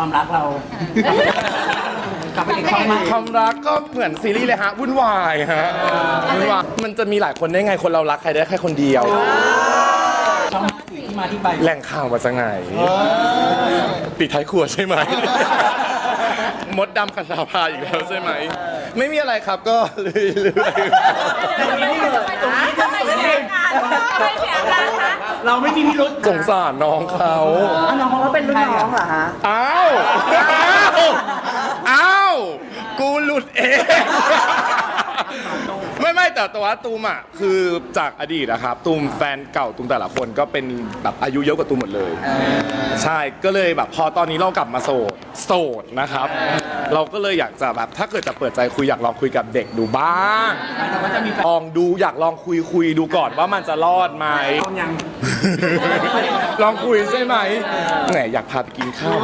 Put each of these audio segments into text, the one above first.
ความรักเรา กลับไปอีกช่องใหม่ความรักก็เหมือนซีรีส์เลยฮะวุ่นวายฮะวุ่นวายมันจะมีหลายคนได้ไงคนเรารักใครได้แค่คนเดียว ช่องสี่ที่มาที่ไปแหล่งข่าวมาจากไหนปิดท้ายครัวใช่ไหม มดดำคันธาภาอีกแล้วใช่ไหม ไม่มีอะไรครับก็เรื่อยเราไม่มีพิรุษๆสงสารน้องเขาน้องเขาเป็นรุ่นน้องเหรอฮะอ้าวอ้าวอ้าวกูหลุดเอง ไม่ไม่แต่ตัวตูมอะคือจากอดีตนะครับ ตูมแฟนเก่าตูมแต่ละคนก็เป็นแบบอายุเยอะกว่าตูมหมดเลย ใช่ก็เลยแบบพอตอนนี้เรากลับมาโสดโสดนะครับ เราก็เลยอยากจะแบบถ้าเกิดจะเปิดใจคุยอยากลองคุยกับเด็กดูบ้างแต่ว่าจะมีแฟนลองดูอยากลองคุยคุยดูก่อนว่ามันจะรอดไหมยัง ลองคุยใช่ไหมแหมอยากพาไปกินข้าว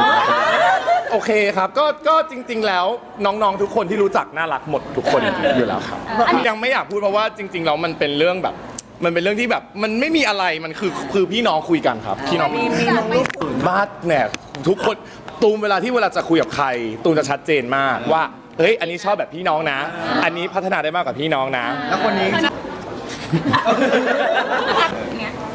โอเคครับก็ก็จริง ๆ แล้วน้องๆทุกคนที่รู้จักน่ารักหมดทุกคนอยู่แล้วครับ ยังไม่อยากพูดเพราะว่าจริงๆแล้วมันเป็นเรื่องแบบ มันเป็นเรื่องที่แบบมันไม่มีอะไรมันคือคือพี่น้องคุยกันครับพี่น้องบ้านเนี่ยทุกคน ตูมเวลาที่เวลาจะคุยกับใคร ตูมจะชัดเจนมากว่าเฮ้ยอันนี้ชอบแบบพี่น้องนะ อันนี้พัฒนาได้มากกว่าพี่น้องนะ แล้วคนนี้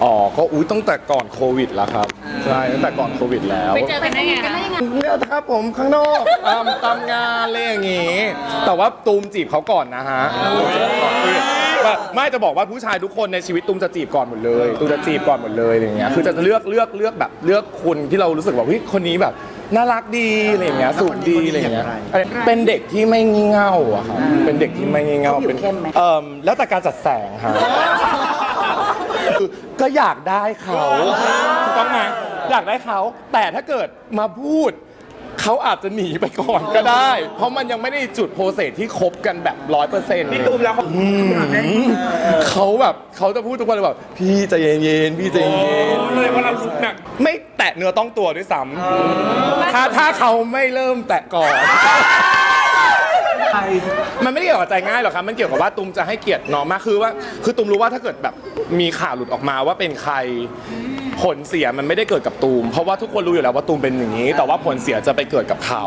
อ๋อก็อุ้ยตั้งแต่ก่อนโควิดแล้วครับใช่ตั้งแต่ก่อนโควิดแล้วไปเจอกันได้ไงคะเนี่ยครับผมข้างนอกตามตามงานอะไรอย่างงี้ แต่ว่าตูมจีบเขาก่อนนะฮะแบบไม่จะบอกว่าผู้ชายทุกคนในชีวิตตูมจะจีบก่อนหมดเลยตูมจะจีบก่อนหมดเลยอะไรอย่างเงี้ยคือจะเลือกเลือกเลือกแบบเลือกคนที่เรารู้สึกว่าเฮ้ยคนนี้แบบ น่ารักดีอะไรอย่างเงี้ยสูงดีอะไรอย่างเงี้ยเป็นเด็กที่ไม่งี่เง่าอะครับเป็นเด็กที่ไม่งี่เง่าเป็นเอ่อแล้วแต่การจัดแสงครับคือก็อยากได้เขาถูกต้องไหมอยากได้เขา แต่ถ้าเกิดมาพูดเขาอาจจะหนีไปก่อนก็ได้ เพราะมันยังไม่ได้จุดโปรเซสที่คบกันแบบร้อยเปอร์เซ็นต์พี่ตูมแล้วเขาเขาแบบเขาจะพูดทุกวันเลยแบบพี่ใจเย็นๆพี่ใจเย็นเลยว่าเราสุดหนักไม่แตะเนื้อต้องตัวด้วยซ้ำถ้าถ้าเขาไม่เริ่มแตะก่อนใครมันไม่ได้เกี่ยวกับใจง่ายหรอกครับ มันเกี่ยวกับว่าตุมจะให้เกียรติน้องมากคือว่า คือตุมรู้ว่าถ้าเกิดแบบมีข่าวหลุดออกมาว่าเป็นใคร ผลเสียมันไม่ได้เกิดกับตูม เพราะว่าทุกคนรู้อยู่แล้วว่าตูมเป็นอย่างนี้ แต่ว่าผลเสียจะไปเกิดกับเขา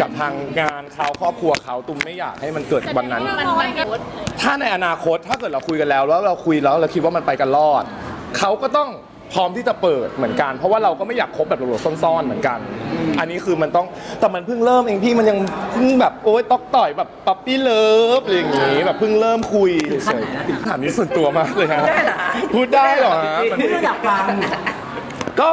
กับทางงานเขาครอบครัวเขาตูมไม่อยากให้มันเกิดวันนั้นมันมันก็ถ้าในอนาคตถ้าเกิดเราคุยกันแล้ว แล้วเราคุยแล้วเราคิดว่ามันไปกันรอด เขาก็ต้อง พร้อมที่จะเปิดเหมือนกัน เพราะว่าเราก็ไม่อยากคบแบบหลบๆซ่อนๆเหมือนกัน อันนี้คือมันต้องแต่มันเพิ่งเริ่มเองพี่มันยังเพิ่งแบบโอ๊ยตอกต่อยแบบปั๊ปปี้เลิฟอะไรอย่างงี้แบบเพิ่งเริ่มคุยเฉยๆถามนี้ส่วนตัวมากเลยฮะพูดได้เหรอฮะมันไม่ระดับกลางก็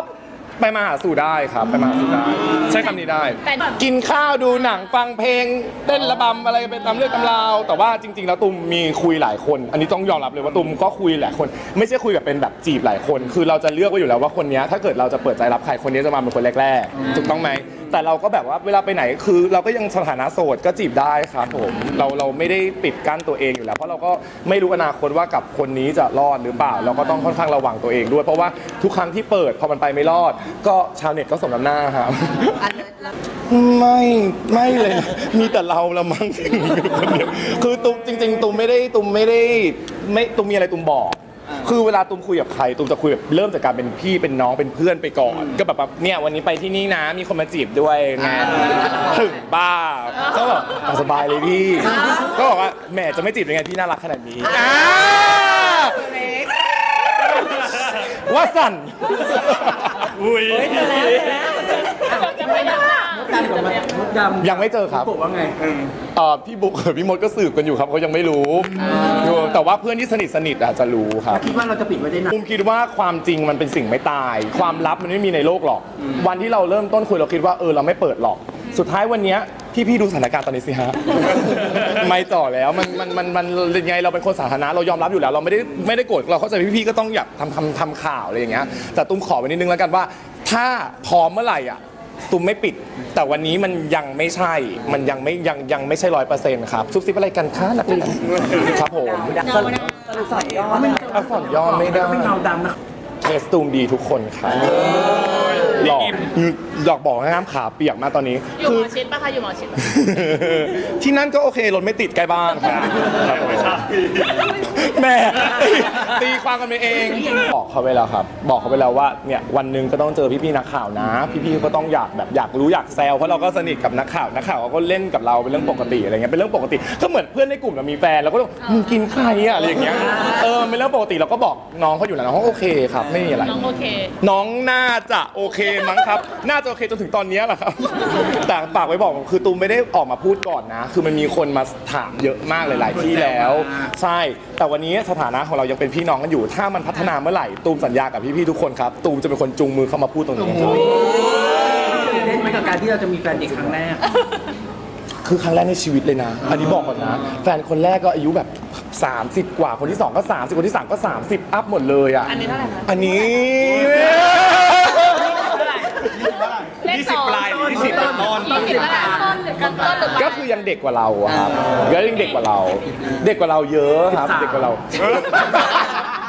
ไปมาหาสู่ได้ครับ ไปมาหาสู่ได้ ใช้คำนี้ได้ แต่กินข้าวดูหนังฟังเพลงเต้นระบำอะไรไปตามเรื่องตามราวแต่ว่าจริง ๆ แล้วตุมมีคุยหลายคน อันนี้ต้องยอมรับเลยว่าตุมก็คุยหลายคน ไม่ใช่คุยแบบเป็นแบบจีบหลายคน คือเราจะเลือกไว้อยู่แล้วว่าคนเนี้ยถ้าเกิดเราจะเปิดใจรับใครคนนี้จะมาเป็นคนแรกๆถูกต้องไหมแต่เราก็แบบว่าเวลาไปไหนคือ เราก็ยังสถานะโสดก็จีบได้ครับผมเราเราไม่ได้ปิดกั้นตัวเองอยู่แล้ว เพราะเราก็ไม่รู้อนาคตว่ากับคนนี้จะรอดหรือเปล่า เราก็ต้องค่อนข้างระวังตัวเองด้วย เพราะว่าทุกครั้งที่เปิดพอมันไปไม่รอดก็ชาวเน็ตก็สมน้ำหน้าครับไม่ไม่เลยมีแต่เราละมั้งที่มีอยู่คนเดียวคือตุ้มจริง ๆตุ้มไม่ได้ตุ้มไม่ได้ไม่ตุ้มมีอะไรตุ้มบอก คือเวลาตุ้มคุยกับใครตุ้มจะคุยแบบเริ่มจากการเป็นพี่เป็นน้องเป็นเพื่อนไปก่อน ก็แบบว่าเนี่ยวันนี้ไปที่นี่นะมีคนมาจีบด้วยไงถึงบ้าก็แบบอะสบายเลยพี่ก็บอกว่าแหมจะไม่จีบยังไงพี่น่ารักขนาดนี้อ่าว่าสั่น อุ้ยดำกับมดดำยังไม่เจอครับ บอกว่าไงเอ่อพี่บุ๊กกับพี่มดก็สืบกันอยู่ครับเขายังไม่รู้อยู่แต่ว่าเพื่อนที่สนิทสนิทอาจจะรู้ครับ คิดว่าเราจะปิดไว้ได้นานภูมิคิดว่าความจริงมันเป็นสิ่งไม่ตาย ความลับมันไม่มีในโลกหรอก วันที่เราเริ่มต้นคุยเราคิดว่าเออเราไม่เปิดหรอก สุดท้ายวันเนี้ย พี่พี่ดูสถานการณ์ตอนนี้สิฮะ ไม่จ่อแล้วมันมันมันมันยังไงเราเป็นคนสาธารณะเรายอมรับอยู่แล้ว เราไม่ได้ไม่ได้โกรธเราเข้าใจพี่พี่ก็ต้องอยากทำทำทำข่าวอะไรอย่างเงี้ยแต่ตุ้มขอไว้นิดนึงแล้วกันว่า ถ้าพร้อมเมื่อไหร่อะตุ้มไม่ปิด แต่วันนี้มันยังไม่ใช่ มันยังไม่ยังยังไม่ใช่ร้อยเปอร์เซ็นต์ครับซุบซิบอะไรกันคะนักเรียนครับผมเงานย้อนอักษรย่อไม่ได้เป็นเงาดำนะเทสตูมดีทุกคนครับ หลอกหลอกบอกนะน้ำขาเปียกมากตอนนี้ อยู่คืหอมอชิดปะคะอยู่หมอชิดปะที่นั่นก็โอเครถไม่ติดใกล้บ้านครับแหม่ตีตีความกันไปเอง บอกเขาไปแล้วครับ บอกเขาไปแล้วว่าเนี่ยวันหนึ่งก็ต้องเจอพี่ๆนักข่าวนะ พี่ๆก็ต้องอยากแบบอยากรู้อยากแซวเพราะเราก็สนิทกับนักข่าวนักข่าวเขาก็เล่นกับเราเป็นเรื่องปกติอะไรเงี้ยเป็นเรื่องปกติก็เหมือนเพื่อนในกลุ่มเรามีแฟนเราก็ต้องมึงกินใครอะอะไรอย่างเงี้ยเออเป็นเรื่องปกติเราก็บอกน้องเขาอยู่แล้วน้องเขาโอเคครับไม่มีอะไรน้องโอเค น้องน่าจะโอเคมั้งครับน่าจะโอเคจนถึงตอนนี้แหละครับ แต่ฝากไว้บอกคือตูมไม่ได้ออกมาพูดก่อนนะ คือมันมีคนมาถามเยอะมากหลาย ๆ ที่แล้ว ใช่ แต่วันนี้สถานะของเรายังเป็นพี่น้องกันอยู่ ถ้ามันพัฒนาเมื่อไหร่ตูมสัญญากับพี่ ๆ ทุกคนครับ ตูมจะเป็นคนจูงมือเข้ามาพูดตรงนี้ครับเล่นไหมกับการที่เราจะมีแฟนเด็กครั้งแรก คือครั้งแรกในชีวิตเลยนะ อันนี้บอกก่อนนะ แฟนคนแรกก็อายุแบบ 30 กว่า คนที่2ก็ 30 คนที่3ก็ 30 อัพหมดเลยอะ อันนี้เท่าไหร่คะอันนี้ เลขสองยี่สิบต้นต้นยี่สิบแล้วต้นหรือกันต้นหรือก็คือยังเด็กกว่าเราอะครับก็ยังเด็กกว่าเรา เด็กกว่าเราเยอะครับ เด็กกว่าเรา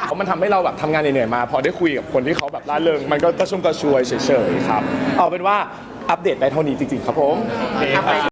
เพราะมันทำให้เราแบบทำงานเหนื่อยๆมา พอได้คุยกับคนที่เขาแบบร่าเริงมันก็กระชุ่มกระชวยเฉยๆครับ เอาเป็นว่าอัปเดตได้เท่านี้จริงๆครับผม